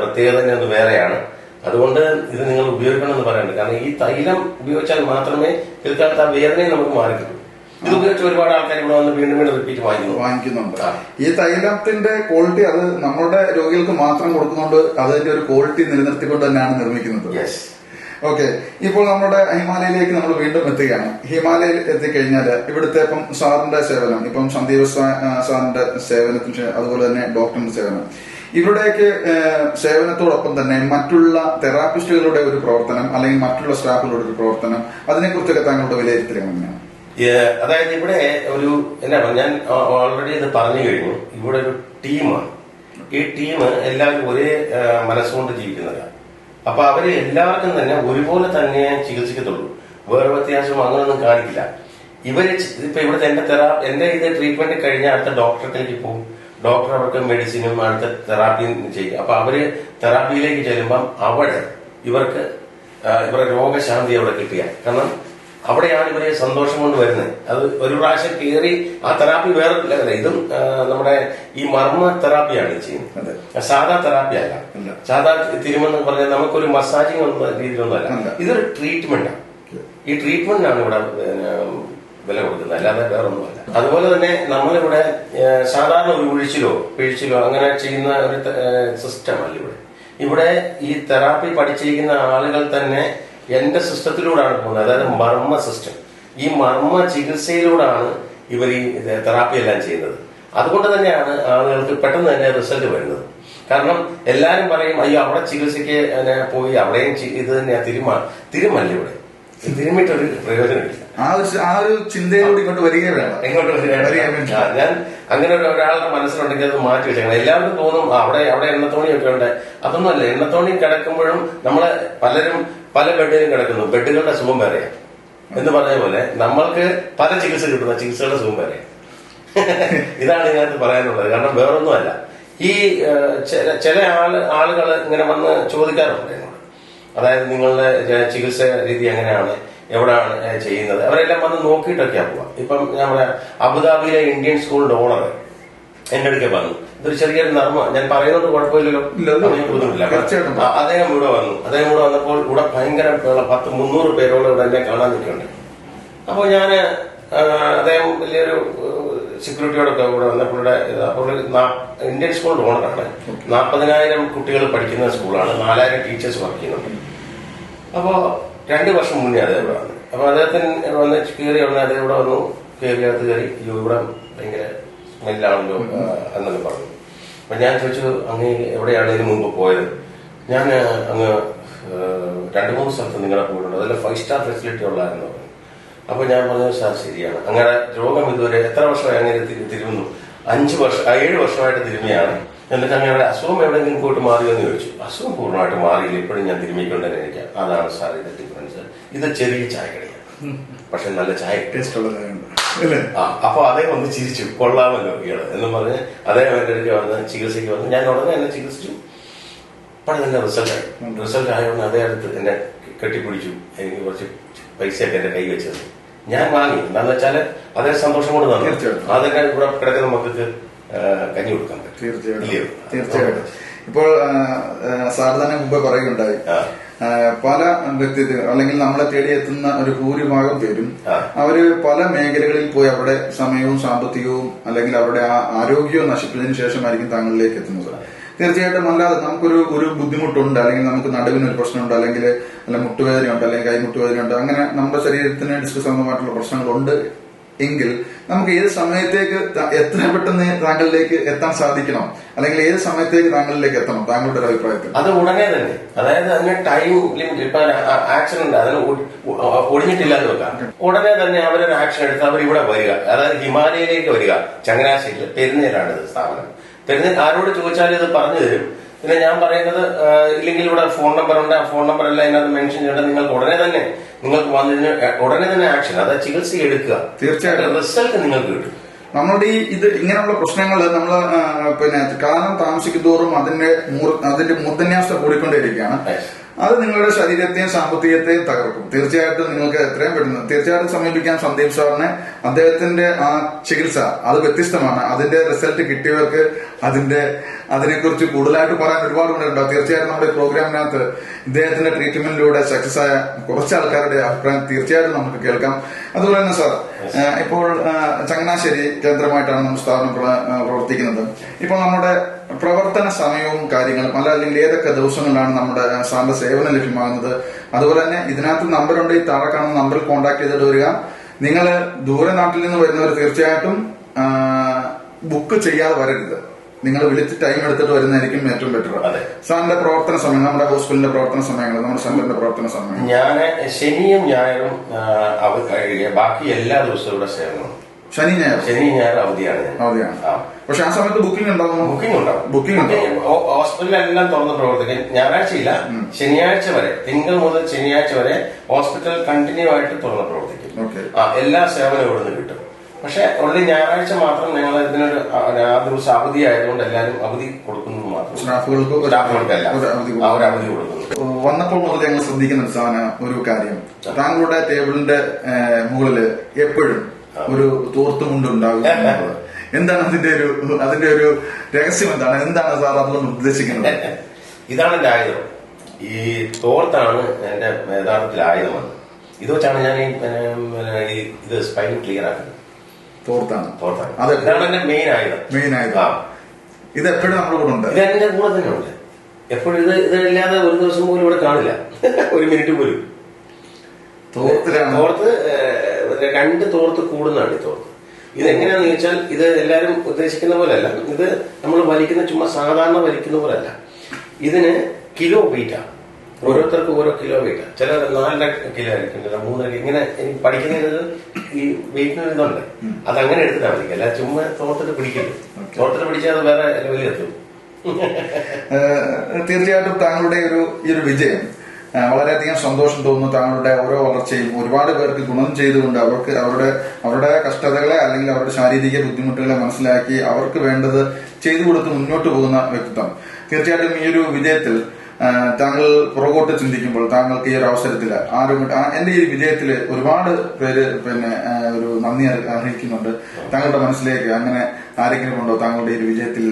പ്രത്യേകത തന്നെ ഒന്ന് വേറെയാണ്. അതുകൊണ്ട് ഇത് നിങ്ങൾ ഉപയോഗിക്കണം എന്ന് പറയുന്നുണ്ട് കാരണം ഈ തൈലം ഉപയോഗിച്ചാൽ മാത്രമേ പിൽക്കാലത്ത് ആ വേദനയും നമുക്ക് മാറി കിട്ടും ഇത് ഉപയോഗിച്ച് ഒരുപാട് ആൾക്കാർ ഇവിടെ വന്ന് വീണ്ടും വീണ്ടും റിപ്പീറ്റ് വാങ്ങിക്കുന്നു വാങ്ങിക്കുന്നുണ്ട്. ഈ തൈലത്തിന്റെ ക്വാളിറ്റി അത് നമ്മുടെ രോഗികൾക്ക് മാത്രം കൊടുക്കുന്നുണ്ട് അതിന്റെ ഒരു ക്വാളിറ്റി നിലനിർത്തിക്കൊണ്ട് തന്നെയാണ് നിർമ്മിക്കുന്നത്. ഓക്കെ ഇപ്പോൾ നമ്മുടെ ഹിമാലയയിലേക്ക് നമ്മൾ വീണ്ടും എത്തുകയാണ്. ഹിമാലയയിൽ എത്തിക്കഴിഞ്ഞാൽ ഇവിടുത്തെ ഇപ്പം സാറിന്റെ സേവനം ഇപ്പം സന്ദീപ് സാറിന്റെ സേവനത്തിന് അതുപോലെ തന്നെ ഡോക്ടറിന്റെ സേവനം. ഇവരുടെയൊക്കെ സേവനത്തോടൊപ്പം തന്നെ മറ്റുള്ള തെറാപ്പിസ്റ്റുകളുടെ ഒരു പ്രവർത്തനം അല്ലെങ്കിൽ മറ്റുള്ള സ്റ്റാഫുകളുടെ ഒരു പ്രവർത്തനം അതിനെക്കുറിച്ചൊക്കെ താങ്കളുടെ വിലയിരുത്തൽ എങ്ങനെയാണ്? അതായത് ഇവിടെ ഒരു പറയുക ഞാൻ ഓൾറെഡി ഇത് പറഞ്ഞു കഴിഞ്ഞു. ഇവിടെ ഒരു ടീമാണ്. ഈ ടീം എല്ലാവരും ഒരേ മനസ്സുകൊണ്ട് ജീവിക്കുന്നവരാണ് അപ്പൊ അവർ എല്ലാവർക്കും തന്നെ ഒരുപോലെ തന്നെ ചികിത്സിക്കത്തുള്ളൂ. വേറെ വ്യത്യാസം അങ്ങനെയൊന്നും കാണിക്കില്ല. ഇവർ ഇപ്പൊ ഇവിടുത്തെ എന്റെ തെറാ എന്റെ ഇത് ട്രീറ്റ്മെന്റ് കഴിഞ്ഞ അടുത്ത ഡോക്ടറിലേക്ക് പോകും. ഡോക്ടർ അവർക്ക് മെഡിസിനും അടുത്ത തെറാപ്പിയും ചെയ്യും. അപ്പൊ അവർ തെറാപ്പിയിലേക്ക് ചെല്ലുമ്പം അവിടെ ഇവർക്ക് ഇവരുടെ രോഗശാന്തി അവിടെ കിട്ടിയ കാരണം അവിടെയാണ് ഇവരെ സന്തോഷം കൊണ്ട് വരുന്നത്. അത് ഒരു പ്രാവശ്യം കയറി ആ തെറാപ്പി വേറെ ഇതും നമ്മുടെ ഈ മർമ്മ തെറാപ്പിയാണ് ചെയ്യുന്നത്. സാധാ തെറാപ്പി അല്ല. സാധാ തിരുമെന്ന് പറഞ്ഞാൽ നമുക്കൊരു മസാജിങ് ഒന്നും രീതിയിലൊന്നും അല്ല. ഇതൊരു ട്രീറ്റ്മെന്റാണ് ഈ ട്രീറ്റ്മെന്റിനാണ് ഇവിടെ വില കൊടുക്കുന്നത്. അല്ലാതെ വേറൊന്നുമല്ല അതുപോലെ തന്നെ നമ്മളിവിടെ സാധാരണ ഒരു ഒഴിച്ചിലോ പിഴിച്ചിലോ അങ്ങനെ ചെയ്യുന്ന ഒരു സിസ്റ്റമല്ല ഇവിടെ. ഇവിടെ ഈ തെറാപ്പി പഠിച്ചിരിക്കുന്ന ആളുകൾ തന്നെ എന്റെ സിസ്റ്റത്തിലൂടെയാണ് പോകുന്നത്. അതായത് മർമ്മ സിസ്റ്റം. ഈ മർമ്മ ചികിത്സയിലൂടെയാണ് ഇവർ ഈ തെറാപ്പി എല്ലാം ചെയ്യുന്നത്. അതുകൊണ്ട് തന്നെയാണ് ആളുകൾക്ക് പെട്ടെന്ന് തന്നെ റിസൾട്ട് വരുന്നത്. കാരണം എല്ലാരും പറയും അയ്യോ അവിടെ ചികിത്സയ്ക്ക് പോയി അവിടെയും ഇത് തന്നെയാ തിരുമ തിരുമല്ല ഇവിടെ. തിരുമിട്ടൊരു പ്രയോജനമില്ല. ആ ഒരു ആ ഒരു ചിന്തയിലൂടെ ഇങ്ങോട്ട് വരികയേ വേണം ഇങ്ങോട്ട്. ആ, ഞാൻ അങ്ങനെ ഒരു ഒരാളുടെ മനസ്സിലുണ്ടെങ്കിൽ അത് മാറ്റി വെച്ചേക്കണം. എല്ലാവർക്കും തോന്നും അവിടെ അവിടെ എണ്ണത്തോണിയൊക്കെ ഉണ്ട്. അതൊന്നും അല്ല എണ്ണത്തോണി കിടക്കുമ്പോഴും നമ്മളെ പലരും പല ബെഡിലും കിടക്കുന്നു. ബെഡുകളുടെ സുഖം വേറെയാണ് എന്ന് പറഞ്ഞ പോലെ നമ്മൾക്ക് പല ചികിത്സ കിട്ടുന്ന ചികിത്സകളുടെ സുഖം വേറെയാണ് ഇതാണ് ഇതിനകത്ത് പറയാനുള്ളത്. കാരണം വേറൊന്നുമല്ല. ഈ ചില- ആൾ ആളുകൾ ഇങ്ങനെ വന്ന് ചോദിക്കാറുണ്ട് അതായത് നിങ്ങളുടെ ചികിത്സ രീതി എങ്ങനെയാണ്? എവിടെയാണ് ചെയ്യുന്നത്? അവരെല്ലാം വന്ന് നോക്കിയിട്ടൊക്കെയാ പോവാ. ഇപ്പം നമ്മുടെ അബുദാബിയിലെ ഇന്ത്യൻ സ്കൂളിന്റെ ഓണർ എന്റെ അടുക്കെ വന്നു. ഇതൊരു ചെറിയൊരു നർമ്മ. ഞാൻ പറയുന്നത് കുഴപ്പമില്ലല്ലോ. ബുദ്ധിമുട്ടില്ല. അദ്ദേഹം ഇവിടെ വന്നു. അദ്ദേഹം ഇവിടെ വന്നപ്പോൾ ഇവിടെ ഭയങ്കര പത്ത് മുന്നൂറ് പേരോളം ഇവിടെ എന്നെ കാണാൻ നിൽക്കുന്നുണ്ട്. അപ്പോൾ ഞാൻ അദ്ദേഹം വലിയൊരു സെക്യൂരിറ്റിയോടൊക്കെ ഇവിടെ വന്നപ്പോൾ ഇവിടെ അപ്പോൾ ഇന്ത്യൻ സ്കൂളിന്റെ ഓണറാണ് നാൽപ്പതിനായിരം കുട്ടികൾ പഠിക്കുന്ന സ്കൂളാണ്. നാലായിരം ടീച്ചേഴ്സ് വർക്ക് ചെയ്യുന്നുണ്ട്. അപ്പോ രണ്ട് വർഷം മുന്നേ അദ്ദേഹം ഇവിടെ വന്നു. അപ്പൊ അദ്ദേഹത്തിന് വന്ന് കയറി ഉടനെ അദ്ദേഹം ഇവിടെ വന്നു. കയറി അകത്ത് കയറി അയ്യോ ഇവിടെ ഭയങ്കര സ്മെല്ലാണല്ലോ എന്നൊക്കെ പറഞ്ഞു. അപ്പൊ ഞാൻ ചോദിച്ചു അങ്ങ് എവിടെയാണ് ഇതിനു മുമ്പ് പോയത്? ഞാൻ അങ്ങ് രണ്ടു മൂന്ന് സ്ഥലത്ത് നിങ്ങളെ പോയിട്ടുണ്ട്. അതിൽ ഫൈവ് സ്റ്റാർ ഫെസിലിറ്റി ഉള്ളതെന്ന് പറഞ്ഞു അപ്പൊ ഞാൻ പറഞ്ഞു സാർ ശരിയാണ്. അങ്ങനെ രോഗം ഇതുവരെ എത്ര വർഷമായി അങ്ങനെ തിരുന്നു അഞ്ച് വർഷം ഏഴ് വർഷമായിട്ട് തിരുമിയാണ്. എന്നിട്ട് അങ്ങനെ അസുഖം എവിടെയെങ്കിലും പോയിട്ട് മാറിയോ എന്ന് ചോദിച്ചു. അസുഖം പൂർണമായിട്ട് മാറിയില്ല. ഇപ്പോഴും ഞാൻ തിരുമ്മിക്കൊണ്ടേ തന്നെ ഇരിക്കാം അതാണ് സാർ ഇത് ഡിഫറൻസ് ഇത് ചെറിയ ചായക്കടയാണ്. പക്ഷെ നല്ല ചായ. ടേസ്റ്റ് ഉള്ളതായുണ്ട് ആ അപ്പൊ അദ്ദേഹം ഒന്ന് ചിരിച്ചു. കൊള്ളാമല്ലോ ഇയാൾ എന്ന് പറഞ്ഞ് അതേ എന്റെ അടുത്ത് വന്ന് ചികിത്സയ്ക്ക് വന്ന് ഞാൻ ഉടനെ എന്നെ ചികിത്സിച്ചു. അപ്പോൾ എന്റെ റിസൾട്ട് ആയി. റിസൾട്ട് ആയതുകൊണ്ട് അതേ അടുത്ത് എന്നെ കെട്ടിപ്പിടിച്ചു. എനിക്ക് കുറച്ച് പൈസയൊക്കെ എന്റെ കൈ വെച്ചത്. ഞാൻ വാങ്ങി. എന്താന്ന് വെച്ചാൽ അതേ സന്തോഷം കൊണ്ട് തന്നെ. അതൊക്കെ ഇവിടെ കിടക്കുന്ന മക്കൾക്ക് കഞ്ഞി കൊടുക്കാൻ. പറ്റും തീർച്ചയായിട്ടും. തീർച്ചയായിട്ടും. ഇപ്പോൾ സാർ തന്നെ മുമ്പ് പറയുകയുണ്ടായി. പല വ്യക്തിത്വ അല്ലെങ്കിൽ നമ്മളെ തേടി എത്തുന്ന ഒരു ഭൂരിഭാഗം പേരും. അവർ പല മേഖലകളിൽ പോയി അവിടെ സമയവും സാമ്പത്തികവും അല്ലെങ്കിൽ അവരുടെ ആ ആരോഗ്യവും നശിപ്പിച്ചതിന് ശേഷമായിരിക്കും താങ്കളിലേക്ക് എത്തുന്നത്. തീർച്ചയായിട്ടും അല്ലാതെ നമുക്കൊരു ഒരു ബുദ്ധിമുട്ടുണ്ട്. അല്ലെങ്കിൽ നമുക്ക് നടുവിന് ഒരു പ്രശ്നമുണ്ട്. അല്ലെങ്കിൽ അല്ല മുട്ടുവേദനയുണ്ട്. അല്ലെങ്കിൽ കൈമുട്ടുവേദനയുണ്ട്. അങ്ങനെ നമ്മുടെ ശരീരത്തിന് ഡിസ്ക് സംബന്ധമായിട്ടുള്ള പ്രശ്നങ്ങളുണ്ട്. എങ്കിൽ നമുക്ക് ഏത് സമയത്തേക്ക് എത്ര പെട്ടെന്ന് താങ്കളിലേക്ക് എത്താൻ സാധിക്കണം? അല്ലെങ്കിൽ ഏത് സമയത്തേക്ക് താങ്കളിലേക്ക് എത്തണം? താങ്കളുടെ ഒരു അഭിപ്രായത്തിൽ. അത് ഉടനെ തന്നെ. അതായത് അതിന് ടൈം ലിമിറ്റ് ഇപ്പൊ ആക്സിഡന്റ് അതിന് ഒടിഞ്ഞിട്ടില്ല എന്ന് വെക്കാം. ഉടനെ തന്നെ അവരൊരു ആക്ഷൻ എടുത്ത് അവർ ഇവിടെ വരിക. അതായത് ഹിമാലയയിലേക്ക് വരിക. ചങ്ങനാശ്ശേരിയിൽ പെരുന്നേരാണ് ഇത് സ്ഥാപനം. പെരുന്നേൽ ആരോട് ചോദിച്ചാലും ഇത് പറഞ്ഞു തരും. പിന്നെ ഞാൻ പറയുന്നത് ഇല്ലെങ്കിൽ ഇവിടെ ഫോൺ നമ്പർ ഉണ്ട്. ആ ഫോൺ നമ്പർ എല്ലാം ഇതിനകത്ത് മെൻഷൻ ചെയ്യേണ്ടത് നിങ്ങൾക്ക് ഉടനെ തന്നെ നിങ്ങൾക്ക് വന്നതിന് ഉടനെ തന്നെ ആക്ഷൻ അതായത് ചികിത്സ എടുക്കുക. തീർച്ചയായിട്ടും. റിസൾട്ട് നിങ്ങൾക്ക് കിട്ടും. നമ്മളുടെ ഈ ഇത് ഇങ്ങനെയുള്ള പ്രശ്നങ്ങൾ നമ്മൾ പിന്നെ കാലം താമസിക്കും തോറും അതിന്റെ അതിന്റെ മൂർധന്യാവസ്ഥ കൂടിക്കൊണ്ടേയിരിക്കുകയാണ്. Yes. അത് നിങ്ങളുടെ ശരീരത്തെയും സാമ്പത്തികത്തെയും തകർക്കും. തീർച്ചയായിട്ടും നിങ്ങൾക്ക് എത്രയും പെട്ടെന്ന് തീർച്ചയായിട്ടും സമീപിക്കാൻ സന്ദീപ് സാറിനെ അദ്ദേഹത്തിന്റെ ആ ചികിത്സ അത് വ്യത്യസ്തമാണ്. അതിന്റെ റിസൾട്ട് കിട്ടിയവർക്ക് അതിന്റെ അതിനെക്കുറിച്ച് കൂടുതലായിട്ട് പറയാൻ ഒരുപാട് ഉണ്ടാവും തീർച്ചയായിട്ടും നമ്മുടെ പ്രോഗ്രാമിനകത്ത് ഇദ്ദേഹത്തിന്റെ ട്രീറ്റ്മെന്റിലൂടെ സക്സസ് ആയ കുറച്ച് ആൾക്കാരുടെ അഭിപ്രായം തീർച്ചയായിട്ടും നമുക്ക് കേൾക്കാം. അതുപോലെ തന്നെ സാർ ഇപ്പോൾ ചങ്ങനാശ്ശേരി കേന്ദ്രമായിട്ടാണ് നമ്മുടെ സ്ഥാപനം പ്രവർത്തിക്കുന്നത്. ഇപ്പോൾ നമ്മുടെ പ്രവർത്തന സമയവും കാര്യങ്ങളും അല്ല അല്ലെങ്കിൽ ഏതൊക്കെ ദിവസങ്ങളിലാണ് നമ്മുടെ സാറിന്റെ സേവനം ലഭ്യമാകുന്നത്. അതുപോലെ തന്നെ ഇതിനകത്ത് നമ്പറുണ്ട് ഈ താഴെ കാണുന്ന നമ്പറിൽ കോൺടാക്ട് ചെയ്തിട്ട് വരിക. നിങ്ങൾ ദൂരനാട്ടിൽ നിന്ന് വരുന്നവർ തീർച്ചയായിട്ടും ബുക്ക് ചെയ്യാതെ വരരുത്. നിങ്ങൾ വിളിച്ച് ടൈം എടുത്തിട്ട് വരുന്നതായിരിക്കും ഏറ്റവും ബെറ്റർ അതെ. സാറിന്റെ പ്രവർത്തന സമയം നമ്മുടെ ഹോസ്പിറ്റലിന്റെ പ്രവർത്തന സമയങ്ങൾ നമ്മുടെ സെന്ററിന്റെ പ്രവർത്തന സമയം. ഞാൻ ശനിയും ഞായറും അവർ ബാക്കി എല്ലാ ദിവസവും ഇവിടെ സേവനം ശനി ഞായർ. ശനി ഞായർ അവധിയാണ് അവധിയാണ്. പക്ഷെ ആ സമയത്ത് ബുക്കിംഗ് ഉണ്ടാവും. ബുക്കിംഗ് ഉണ്ടാവും. ബുക്കിംഗ് ഹോസ്പിറ്റലെല്ലാം തുറന്ന് പ്രവർത്തിക്കും. ഞായറാഴ്ചയില്ല ശനിയാഴ്ച വരെ തിങ്കൾ മുതൽ ശനിയാഴ്ച വരെ ഹോസ്പിറ്റൽ കണ്ടിന്യൂ ആയിട്ട് തുറന്ന് പ്രവർത്തിക്കും. ആ എല്ലാ സേവനവും ഇവിടുന്ന് കിട്ടും. പക്ഷെ ഓൾറെഡി ഞായറാഴ്ച മാത്രം ഞങ്ങൾ ഇതിനൊരു ആ ദിവസം അവധി ആയതുകൊണ്ട് എല്ലാവരും അവധി കൊടുക്കുന്നു മാത്രം സ്റ്റാഫുകൾക്ക് സ്റ്റാഫുകൾക്കല്ല. അവധി അവധി കൊടുക്കുന്നു. വന്നപ്പോൾ മുതൽ ഞങ്ങൾ ശ്രദ്ധിക്കുന്ന സാധന ഒരു കാര്യം. താങ്കളുടെ ടേബിളിന്റെ മുകളിൽ എപ്പോഴും ഒരു തോർത്തുമുണ്ട് ഉണ്ടാകും. എന്താണ് അതിന്റെ ഒരു അതിന്റെ ഒരു രഹസ്യം എന്താണ്? എന്താണ് സാർ അതുകൊണ്ട് ഉദ്ദേശിക്കുന്നത്? ഇതാണ് എന്റെ ആയുധം. ഈ തോർത്താണ് എന്റെ യഥാർത്ഥത്തിൽ ആയുധമാണ് ഇത് വെച്ചാണ് ഞാൻ ഈ ഇത് സ്പൈൻ ക്ലിയർ ആക്കുന്നത്. തോർത്താണ് അത്. ഇതാണ് എന്റെ മെയിൻ ആയുധം. മെയിൻ ആയുധം. ഇത് എപ്പോഴും നമ്മുടെ കൂടെ ഉണ്ട്. ഇത് എന്റെ കൂടെ തന്നെ ഉണ്ട്. എപ്പോഴും ഇത് ഇതില്ലാതെ ഒരു ദിവസം പോലും ഇവിടെ കാണില്ല. *laughs* ഒരു മിനിറ്റ് പോലും. തോർത്തിലാണ്. തോർത്ത് രണ്ട് തോർത്ത് കൂടുന്നതാണ് ഈ തോർത്ത്. ഇത് എങ്ങനെയാന്ന് ചോദിച്ചാൽ ഇത് എല്ലാവരും ഉദ്ദേശിക്കുന്ന പോലെയല്ല. ഇത് നമ്മൾ വലിക്കുന്ന ചുമ്മാ സാധാരണ വലിക്കുന്ന പോലെയല്ല. ഇതിന് കിലോ വെയിറ്റാ ഓരോരുത്തർക്കും ഓരോ കിലോ വെയിറ്റാ ചില നാലര കിലോ ആയിരിക്കും ചില മൂന്നര. ഇങ്ങനെ പഠിക്കുന്നത് ഈ വെയിറ്റിന് വരുന്നുണ്ട് ഇതുണ്ട്. അതങ്ങനെ എടുത്തിട്ടാ പിടിക്കുക അല്ല ചുമ്മാ തോർത്തിട്ട് പിടിക്കരുത്. തോർത്തിട്ട് പിടിച്ചാൽ അത് വേറെ ലെവലിൽ എത്തും തീർച്ചയായിട്ടും താങ്കളുടെ ഒരു ഈ ഒരു വിജയം. വളരെയധികം സന്തോഷം തോന്നുന്നു താങ്കളുടെ ഓരോ വളർച്ചയും ഒരുപാട് പേർക്ക് ഗുണം ചെയ്തുകൊണ്ട് അവർക്ക് അവരുടെ അവരുടെ കഷ്ടതകളെ അല്ലെങ്കിൽ അവരുടെ ശാരീരിക ബുദ്ധിമുട്ടുകളെ മനസ്സിലാക്കി അവർക്ക് വേണ്ടത് ചെയ്തു കൊടുത്ത് മുന്നോട്ട് പോകുന്ന വ്യക്തിത്വം. തീർച്ചയായിട്ടും ഈ ഒരു വിജയത്തിൽ താങ്കൾ പുറകോട്ട് ചിന്തിക്കുമ്പോൾ താങ്കൾക്ക് ഈ ഒരു അവസരത്തിൽ ആരും എന്റെ ഈ വിജയത്തിൽ ഒരുപാട് പേര് പിന്നെ ഒരു നന്ദി അർഹിക്കുന്നുണ്ട് താങ്കളുടെ മനസ്സിലേക്ക് അങ്ങനെ ആരെങ്കിലും ഉണ്ടോ താങ്കളുടെ ഈ ഒരു വിജയത്തിൽ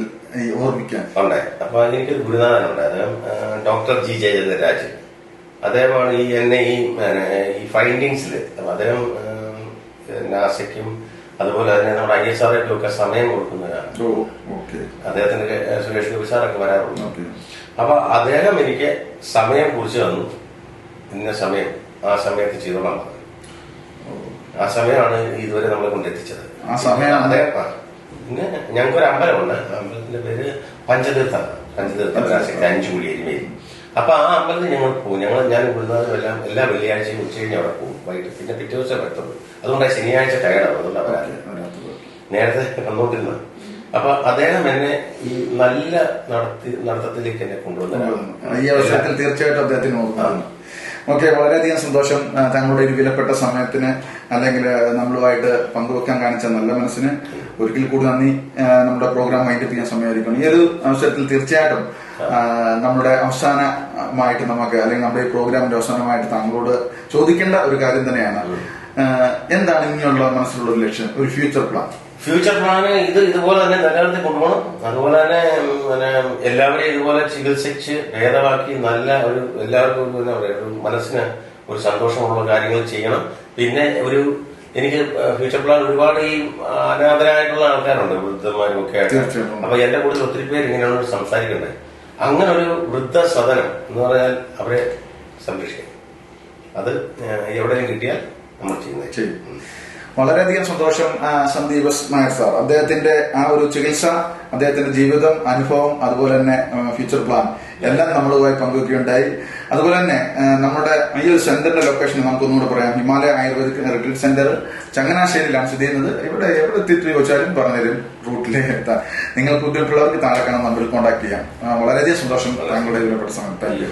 ഓർമ്മിക്കാൻ? ഉണ്ട്. അപ്പൊ എനിക്കൊരു ഗുരുനാഥനുണ്ട് ഉണ്ടായിരുന്നു ഡോക്ടർ ജി ജയചന്ദ്രരാജ് അദ്ദേഹമാണ് ഈ എന്നെ ഈ ഫൈൻഡിങ്സിൽ അദ്ദേഹം നാസയ്ക്കും അതുപോലെ തന്നെ നമ്മുടെ ഐ എസ് ആർ ഒക്കെ സമയം കൊടുക്കുന്നവരാണ്. അദ്ദേഹത്തിന്റെ സുരേഷ് ഗോപി സാറൊക്കെ വരാറുണ്ട്. അപ്പൊ അദ്ദേഹം എനിക്ക് സമയം കുറിച്ച് തന്നു. ഇന്ന സമയം ആ സമയത്ത് ചെയ്തോളാം. ആ സമയമാണ് ഇതുവരെ നമ്മൾ കൊണ്ടെത്തിച്ചത്. ആ സമയം അദ്ദേഹം ഞങ്ങൾക്ക് പിന്നെ ഞങ്ങൾക്കൊരു അമ്പലമുണ്ട്. അമ്പലത്തിന്റെ പേര് പഞ്ചതീർത്ഥം. പഞ്ചതീർത്ഥം അഞ്ചുകുടി എരുമേലി. അപ്പൊ ആ അമ്പലത്തിൽ ഞങ്ങൾ പോകും ഞങ്ങൾ ഞാൻ ഗുരുനാഥും എല്ലാം എല്ലാ വെള്ളിയാഴ്ചയും ഉച്ച കഴിഞ്ഞ് അവിടെ പോകും വൈകിട്ട് പിന്നെ പിറ്റേ ദിവസം എത്തുള്ളൂ അതുകൊണ്ടാണ് ശനിയാഴ്ച ടയർഡാവും അതുകൊണ്ടാണ് നേരത്തെ കണ്ടുകൊണ്ടിരുന്നത് അപ്പൊ അദ്ദേഹം എന്നെ ഈ നല്ല നടത്തി നടത്തത്തിലേക്ക് എന്നെ കൊണ്ടുവന്നു. ഈ അവസരത്തിൽ തീർച്ചയായിട്ടും അദ്ദേഹത്തിന് ഓർമ്മ ഓക്കെ വളരെയധികം സന്തോഷം താങ്കളുടെ ഒരു വിലപ്പെട്ട സമയത്തിന് അല്ലെങ്കിൽ നമ്മളുമായിട്ട് പങ്കുവെക്കാൻ കാണിച്ച നല്ല മനസ്സിന്. ഒരിക്കൽ കൂടി നന്ദി. നമ്മുടെ പ്രോഗ്രാം വൈകിട്ട് ചെയ്യാൻ സമയമായിരിക്കണം ഈ ഒരു അവസരത്തിൽ തീർച്ചയായിട്ടും നമ്മുടെ അവസാനമായിട്ട് നമുക്ക് അല്ലെങ്കിൽ നമ്മുടെ ഈ പ്രോഗ്രാമിന്റെ അവസാനമായിട്ട് താങ്കളോട് ചോദിക്കേണ്ട ഒരു കാര്യം തന്നെയാണ്. എന്താണ് ഇനിയുള്ള മനസ്സിലുള്ള ഒരു ലക്ഷ്യം ഒരു ഫ്യൂച്ചർ പ്ലാൻ ഫ്യൂച്ചർ പ്ലാന് ഇത് ഇതുപോലെ തന്നെ നിലനിർത്തി കൊണ്ടുപോകണം. അതുപോലെ തന്നെ പിന്നെ എല്ലാവരെയും ഇതുപോലെ ചികിത്സിച്ച് ഭേദമാക്കി നല്ല ഒരു എല്ലാവർക്കും എന്താ പറയുക ഒരു മനസ്സിന് ഒരു സന്തോഷമുള്ള കാര്യങ്ങൾ ചെയ്യണം. പിന്നെ ഒരു എനിക്ക് ഫ്യൂച്ചർ പ്ലാൻ ഒരുപാട് ഈ അനാഥരായിട്ടുള്ള ആൾക്കാരുണ്ട് വൃദ്ധന്മാരും ഒക്കെ ആയിട്ട്. അപ്പൊ എന്റെ കൂടെ ഒത്തിരി പേര് ഇങ്ങനെയാണ് സംസാരിക്കുന്നത്. അങ്ങനെ ഒരു വൃദ്ധ സദനം എന്ന് പറഞ്ഞാൽ അവരെ സംരക്ഷിക്കും. അത് എവിടെയും കിട്ടിയാൽ നമ്മൾ ചെയ്യുന്നത് ചെയ്യും വളരെയധികം സന്തോഷം സന്ദീപ് നായർ സാർ. അദ്ദേഹത്തിന്റെ ആ ഒരു ചികിത്സ അദ്ദേഹത്തിന്റെ ജീവിതം അനുഭവം അതുപോലെ തന്നെ ഫ്യൂച്ചർ പ്ലാൻ എല്ലാം നമ്മളുമായി പങ്കുവയ്ക്കുകയുണ്ടായി അതുപോലെ തന്നെ നമ്മുടെ ഈ ഒരു സെന്ററിന്റെ ലൊക്കേഷൻ നമുക്ക് ഒന്നുകൂടെ പറയാം. ഹിമാലയ ആയുർവേദിക് റിട്രീറ്റ് സെന്റർ ചങ്ങനാശ്ശേരിയിലാണ് സ്ഥിതി ചെയ്യുന്നത് ഇവിടെ എവിടെ എത്തിയിട്ട് ചോദിച്ചാലും പറഞ്ഞുതരും റൂട്ടിലേക്ക് നിങ്ങൾ നിങ്ങൾക്ക് ബുദ്ധിമുട്ടുള്ളവർക്ക് താഴെ കാണാൻ നമ്പറിൽ കോൺടാക്ട് ചെയ്യാം. വളരെയധികം സന്തോഷം താങ്കളുടെ ഇതിലെ സമയം താങ്ക് യു